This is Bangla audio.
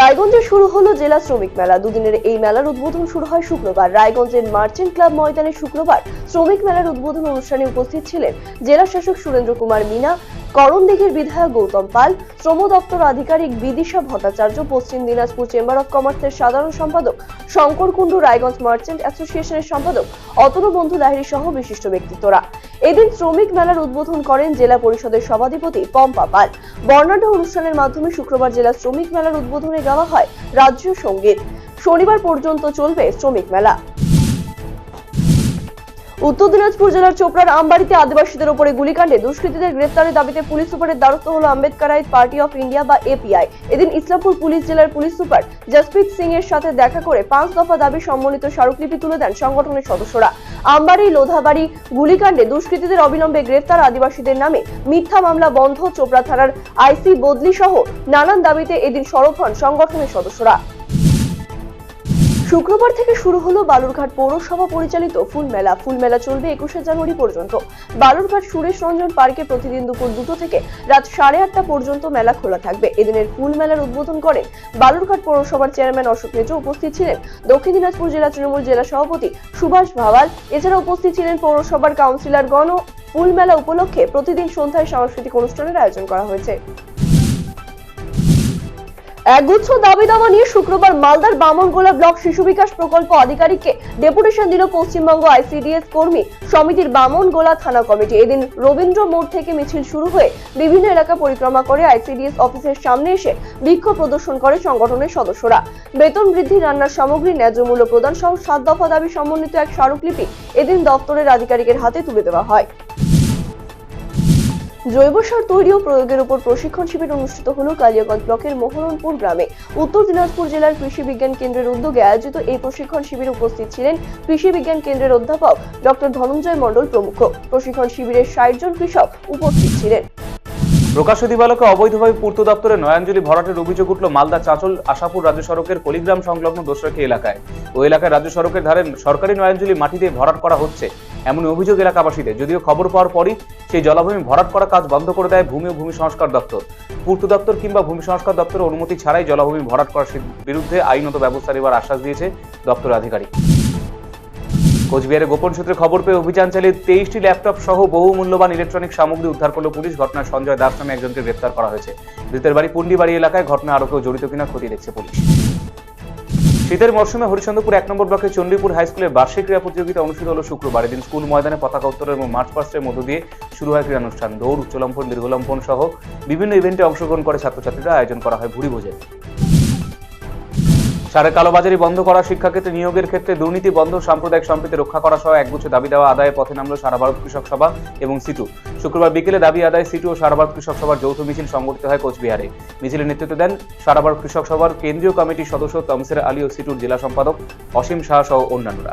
রায়গঞ্জে শুরু হলো জেলা শ্রমিক মেলা। দুদিনের এই মেলার উদ্বোধন শুরু হয় শুক্রবার। রায়গঞ্জের মার্চেন্ট ক্লাব ময়দানে শুক্রবার শ্রমিক মেলার উদ্বোধন অনুষ্ঠানে উপস্থিত ছিলেন জেলা শাসক সুরেন্দ্র কুমার মিনা করণদিঘির বিধায়ক গৌতম পাল, শ্রম দপ্তর আধিকারিক বিদিশা ভট্টাচার্য, পশ্চিম দিনাজপুর চেম্বার অফ কমার্সের সাধারণ সম্পাদক শঙ্কর কুণ্ডু, রায়গঞ্জ মার্চেন্ট অ্যাসোসিয়েশনের সম্পাদক অতনু বন্ধু লাহিড়ী সহ বিশিষ্ট ব্যক্তিত্বরা। এদিন শ্রমিক মেলার উদ্বোধন করেন জেলা পরিষদের সভাধিপতি পম্পা পাল। বর্ণাঢ্য অনুষ্ঠানের মাধ্যমে শুক্রবার জেলা শ্রমিক মেলার উদ্বোধনে গাওয়া হয় রাজ্য সংগীত। শনিবার পর্যন্ত চলবে শ্রমিক মেলা। উত্তর দিনাজপুর জেলার চোপড়ার আমবাড়িতে আদিবাসীদের উপরে গুলিকাণ্ডে দুষ্কৃতীদের গ্রেফতারের দাবিতে পুলিশ সুপারের দ্বারস্থ হল আম্বেদকারাইট পার্টি অফ ইন্ডিয়া বা এপিআই। এদিন ইসলামপুর পুলিশ জেলার পুলিশ সুপার জসপ্রীত সিং এর সাথে দেখা করে পাঁচ দফা দাবি সম্বলিত স্মারকলিপি তুলে দেন সংগঠনের সদস্যরা। আমবাড়ি, লোধাবাড়ি গুলিকাণ্ডে দুষ্কৃতীদের অবিলম্বে গ্রেফতার আদিবাসীদের নামে মিথ্যা মামলা বন্ধ চোপড়া থানার আইসি বদলি সহ নানান দাবিতে এদিন সরব হন সংগঠনের সদস্যরা। শুক্রবার থেকে শুরু হলো বালুরঘাট পৌরসভা পরিচালিত ফুল মেলা। ফুল মেলা চলবে একুশে জানুয়ারি পর্যন্ত। বালুরঘাট সুরেশ রঞ্জন পার্কে প্রতিদিন দুপুর দুটো থেকে রাত সাড়ে আটটা পর্যন্ত মেলা খোলা থাকবে। এদিনের ফুল মেলার উদ্বোধন করেন বালুরঘাট পৌরসভার চেয়ারম্যান অশোক মেজো। উপস্থিত ছিলেন দক্ষিণ দিনাজপুর জেলা তৃণমূল জেলা সভাপতি সুভাষ ভাওয়াল। এছাড়া উপস্থিত ছিলেন পৌরসভার কাউন্সিলরগণ ও ফুল মেলা উপলক্ষে প্রতিদিন সন্ধ্যায় সাংস্কৃতিক অনুষ্ঠানের আয়োজন করা হয়েছে। একগুচ্ছ দাবি দাওয়া নিয়ে শুক্রবার মালদার বামনগোলা ব্লক শিশু বিকাশ প্রকল্প আধিকারিককে ডেপুটেশন দিল পশ্চিমবঙ্গ আইসিডিএস কর্মী সমিতির বামনগোলা থানা কমিটি। এদিন রবীন্দ্র মোড় থেকে মিছিল শুরু হয়ে বিভিন্ন এলাকা পরিক্রমা করে আইসিডিএস অফিসের সামনে এসে বিক্ষোভ প্রদর্শন করে সংগঠনের সদস্যরা। বেতন বৃদ্ধি রান্নার সামগ্রী, ন্যায্য মূল্য প্রদান সহ সাত দফা দাবি সমন্বিত এক স্মারকলিপি এদিন দপ্তরের আধিকারিকের হাতে তুলে দেওয়া হয়। জৈব সার তৈরি ও প্রয়োগের উপর প্রশিক্ষণ শিবির অনুষ্ঠিত হল কালিয়াগঞ্জ ব্লকের মোহরনপুর গ্রামে। উত্তর দিনাজপুর জেলার কৃষি বিজ্ঞান কেন্দ্রের উদ্যোগে আয়োজিত এই প্রশিক্ষণ শিবিরে উপস্থিত ছিলেন কৃষি বিজ্ঞান কেন্দ্রের অধ্যাপক ডক্টর ধনঞ্জয় মণ্ডল প্রমুখ। প্রশিক্ষণ শিবিরে ষাট জন কৃষক উপস্থিত ছিলেন। প্রকাশ্য দিবালকে অবৈধভাবে পূর্ত দপ্তরে নয়াঞ্জলি ভরাটের অভিযোগ উঠল মালদা চাঁচল আশাপুর রাজ্য সড়কের কলিগ্রাম সংলগ্ন দোসরাখি এলাকায়। ওই এলাকায় রাজ্য সড়কের ধারে সরকারি নয়াঞ্জলি মাটি দিয়ে ভরাট করা হচ্ছে এমন অভিযোগ এলাকাবাসীদের। যদিও খবর পাওয়ার পরই সেই জলাভূমি ভরাট করা কাজ বন্ধ করে দেয় ভূমি ও ভূমি সংস্কার দপ্তর। পূর্ত দপ্তর কিংবা ভূমি সংস্কার দপ্তরের অনুমতি ছাড়াই জলাভূমি ভরাট করার বিরুদ্ধে আইনত ব্যবস্থা নেওয়ার আশ্বাস দিয়েছে দপ্তর আধিকারিক। কোচবিহারে গোপন সূত্রে খবর পেয়ে অভিযান চালিয়ে তেইশটি ল্যাপটপ সহ বহু মূল্যবান ইলেকট্রনিক সামগ্রী উদ্ধার করল পুলিশ। ঘটনায় সঞ্জয় দাস নামে একজনকে গ্রেপ্তার করা হয়েছে। ধৃতের বাড়ি পুন্ডিবাড়ি এলাকায়, ঘটনা আরও কেউ জড়িত কিনা খতিয়ে দেখছে পুলিশ। শীতের মরশুমে হরিচন্দ্রপুর এক নম্বর ব্লকের চণ্ডীপুর হাই স্কুলের বার্ষিক ক্রীড়া প্রতিযোগিতা অনুষ্ঠিত হলো শুক্রবার এদিন স্কুল ময়দানে পতাকা উত্তোলন এবং মার্চ পাস্টের মধ্য দিয়ে শুরু হয় ক্রীড়া অনুষ্ঠান দৌড়, উচ্চলম্পন দীর্ঘলম্ফন সহ বিভিন্ন ইভেন্টে অংশগ্রহণ করে ছাত্রছাত্রীরা আয়োজন করা হয় ভুড়ি ভোজের সারের কালোবাজারি বন্ধ করা শিক্ষাক্ষেত্রে নিয়োগের ক্ষেত্রে দুর্নীতি বন্ধ, সাম্প্রদায়িক সম্প্রীতি রক্ষা করা সহ একগুচ্ছ দাবি দেওয়া আদায়ের পথে নামলো সারা ভারত কৃষক সভা এবং সিটু। শুক্রবার বিকেলে দাবি আদায় সিটু ও সারা ভারত কৃষক সভার যৌথ মিছিল সংগঠিত হয় কোচবিহারে। মিছিলে নেতৃত্ব দেন সারা ভারত কৃষক সভার কেন্দ্রীয় কমিটির সদস্য তমসের আলী ও সিটুর জেলা সম্পাদক অসীম শাহ সহ অন্যান্যরা।